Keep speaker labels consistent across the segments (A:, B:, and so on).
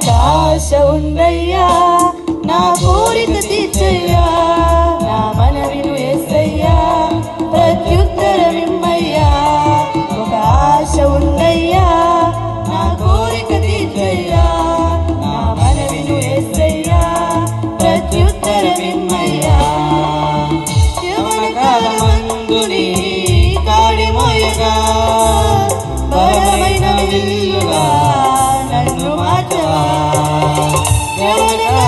A: అవకాశం ఉందయ్యా నా కోరిక తీర్చయ్యా Jai Ram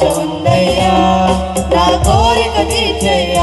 A: సుందయ్యా నా కోరిక తీర్చేయ.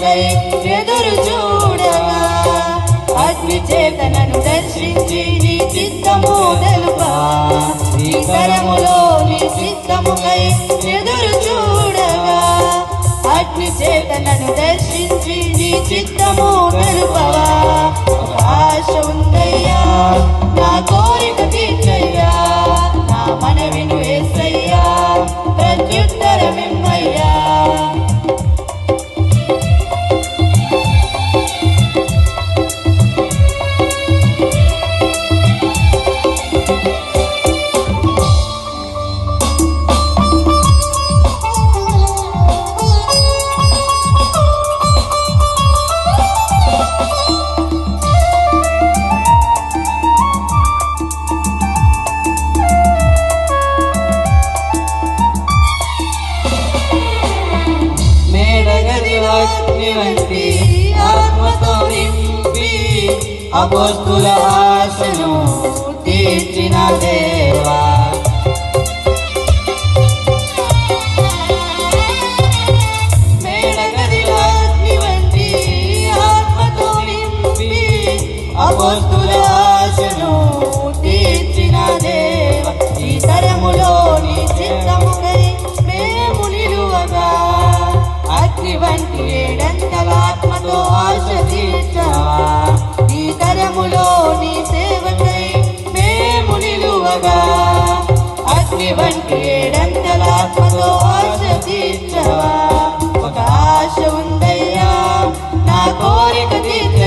A: కోసమై ఎదురు చూడగా అగ్ని చేతనను దర్శించి నీ చిత్తము తెలుపా. నీ కరములో నీ చిత్తముకై ఎదురు చూడగా అగ్ని చేతనను దర్శించి నీ చిత్తము తెలుపా. అపోస్తుల ఆశను తీర్చిన దేవా. వంటి ఏడంతల ఆత్మతో ఆశ తీర్చవా? ఒక ఆశ ఉందయ్యా నా కోరిక తీర్చయ్యా